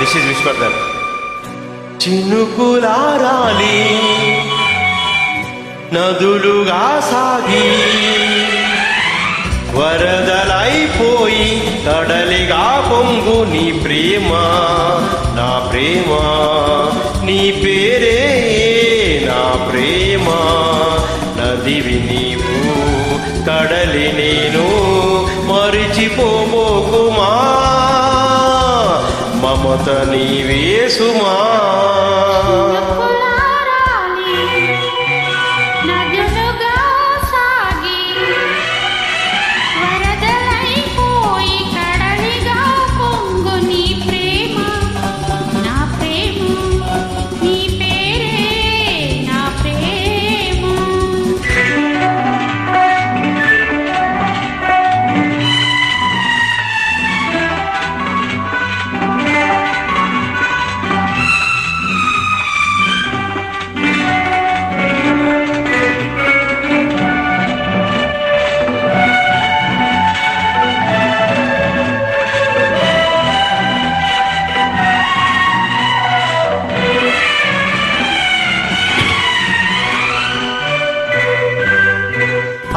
This is విశ్వర్ధన్ చినుకులారాలి నదులుగా సాగి వరదలైపోయి కడలిగా పొంగు నీ ప్రేమ నా ప్రేమ నీ పేరే నా ప్రేమ. నదివి నీవు కడలి నేను మరిచిపోబోకుమా మమత నీవేసుమా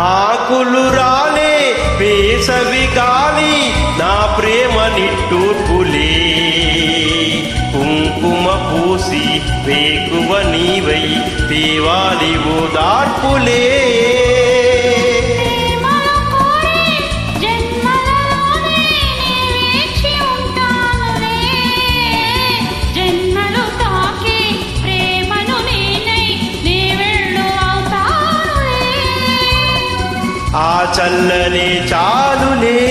ఆకులు రాలే వేసవి గాలి నా ప్రేమ నిట్టూర్పులే. కుంకుమ పూసి వేకువ నీవై దేవాలి ఓదార్పులే చల్లని చాలులే.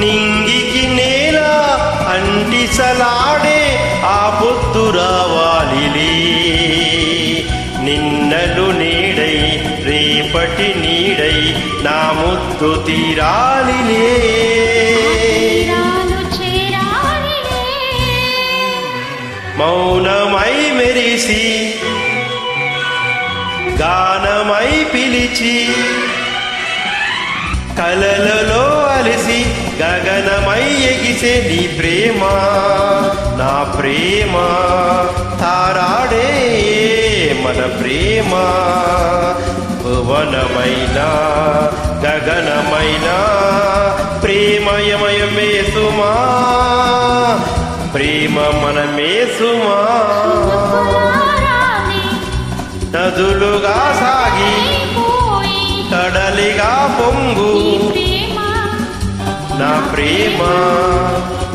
నింగికి నేల అంటిసలాడే ఆ పొద్దు రావాలిలే నిన్నలు నీడై రేపటి నీడై నా ముద్దు తీరాలిలే తీరాలు మౌనమై మెరిసి గానమై పిలిచి కలలలో గగనమై ఎగిసే నీ ప్రేమ నా ప్రేమ. తారాడే మన ప్రేమ భువనమైన గగనమైన. ప్రేమయమయమే సుమా ప్రేమ మనమే సుమా. నదులుగా సాగి కడలిగా పొంగు. నీ ప్రేమ నా ప్రేమ నీ పేరే